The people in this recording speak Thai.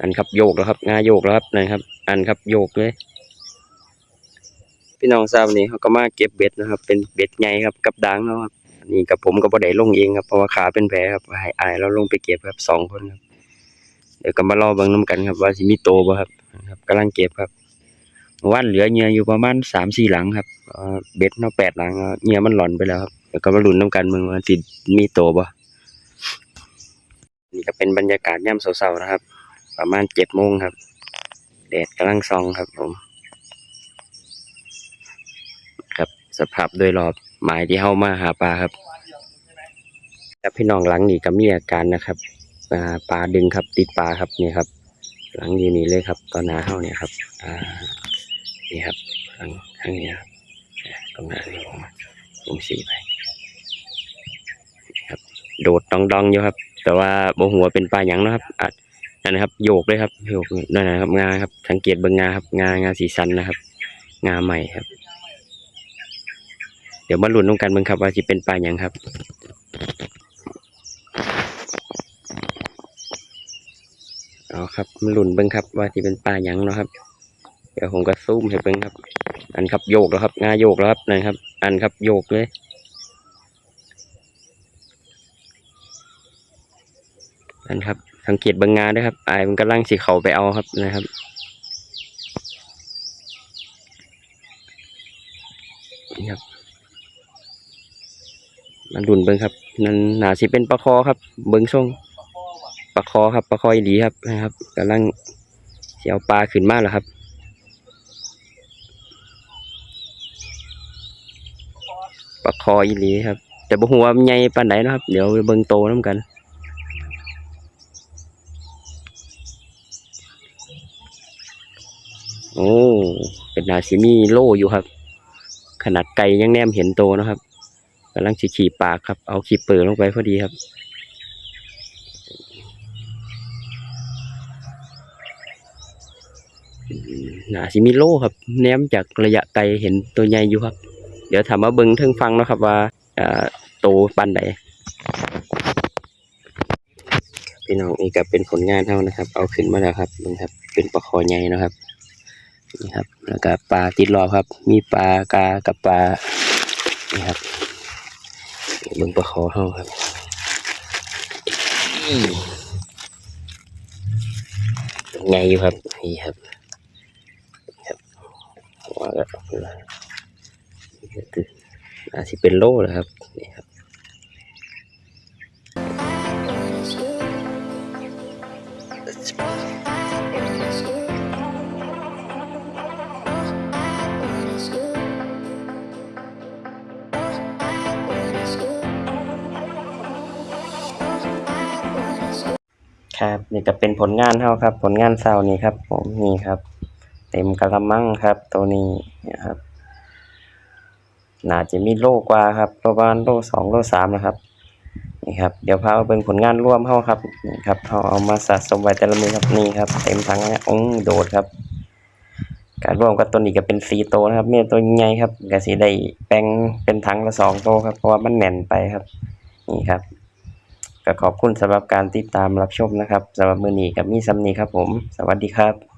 อันครับโยกแล้วครับงาโยกแล้วครับนะครับ อันครับโยกเลย พี่น้องทราบนี้เขาก็มาเก็บเบ็ดนะครับ เป็นเบ็ดใหญ่ครับกับดังเนาะครับนี่กับผมก็บ่ได้ลงเองครับเพราะว่าขาเป็นแผลครับให้อายเราลงไปเก็บครับสองคนครับ เดี๋ยวก็มารอเบิ่งน้กันครับ ว่าสิมีโตบ่ครับครับกำลังเก็บครับเมื่อวานเหลือเหยื่อยู่ประมาณสามสี่หลังครับเบ็ดเนาะแปดหลังเอ่อเหยื่อมันหล่อนไปแล้วครับเดี๋ยวก็มาลุ้นน้กันเบิ่งว่าสิมีโตบ่ นี่ก็เป็นบรรยากาศย่ำเช้าๆนะครับ ประมาณเจ็ดโมงครับแดดกำลังส่องครับผมครับสภาพโดยรอบหมายที่เข้ามาหาปลาครับครับพี่น้องหลังนี่ก็มีอาการนะครับปลาดึงครับติดปลาครับนี่ครับ หลังอยู่นี่เลยครับตอนหน้าเข้าเนี่ยครับนี่ครับหลังข้างนี้ครับตรงหน้านี่ผมผมสีไปนี่ครับ โดดดองดองๆอยู่ครับ แต่ว่าโบหัวเป็นปลาหยังนะครับอัดนั่นนะครับโยกเลยครับโยกนั่นนะครับงาครับสังเกตเบิ่งงาครับงางาสีสันนะครับ งาใหม่ครับ เดี๋ยวมาลุ้นตรงกันเบิ่งครับว่าสิเป็นปลาหยังครับเอาครับมาลุ้นเบิ่งครับว่าสิเป็นปลาหยังเนาะครับ เดี๋ยวผมก็ซูมให้เบิ่งครับ อันครับโยกแล้วครับงาโยกแล้วครับนั่นครับ อันครับโยกเลย อันครับ สังเกตบิ่งงาด้วยครับไอายมันกำลังสิเขาไปเอาครับนะครับนี่ครับมาดุนเบิ้งครับ นั่นหนาสิเป็นปลาคอครับ เบิ้งช่งปลาคอครับปลาคออีหลีครับนะครับกำลังเสียวปลาขึ้นมากแล้วครับปลาคออีหลีครับ แต่บ่ฮู้ว่ามันใหญ่ปานใดเนะครับ เดี๋ยวเบิ่งโตนํกัน โอ้ เป็นนาซิมีโลอยู่ครับ ขนาดไก่ยังแนมเห็นโตนะครับกำลังสิขี่ปากครับ เอาขีเปิดลงไปพอดีครับ นาซิมิโลครับ แนมจากระยะไกลเห็นตัวใหญ่อยู่ครับ เดี๋ยวถามว่าเบิ้งเทิงฟังนะครับว่าโตปันใดพี่น้องนี่ก็เป็นผลงานเท่านะครับ เอาขึ้นมาแล้วครับเบิ่ครับ เป็นปลาคอใหญ่นะครับ นี่ครับ แล้วก็ปลาติดรอบครับ มีปลากากับปลานี่ครับเบิ่งปลาคอเท่าครับอืมใหญ่อยู่ครับนี่ครับว่าก็อาจจะเป็นโล่แล้วครับนี่ครับ ครับนี่ก็เป็นผลงานเท่าครับ ผลงานเศร้านี่ครับ ผมนี่ครับ เต็มกระมังครับ ตัวนี้นะครับน่าจะมีโลกว่าครับประมาณโลสองโลสามนะครับนี่ครับเดี๋ยวพาไปเบิ่งผลงานร่วมเฮาครับนี่ครับเฮาเอามาสะสมไว้แต่ละมือครับนี่ครับ เต็มทั้งองโดดครับ การร่วมกับตัวนี้ก็เป็นสี่โตวนะครับเมียตัวใหญ่ครับก็สิได้แบ่งเป็นทั้งละสองโตวครับเพราะว่ามันแน่นไปครับ นี่ครับ ก็ขอบคุณสำหรับการติดตามรับชมนะครับสำหรับมือนี้กับมีซัมนี้ครับผม สวัสดีครับ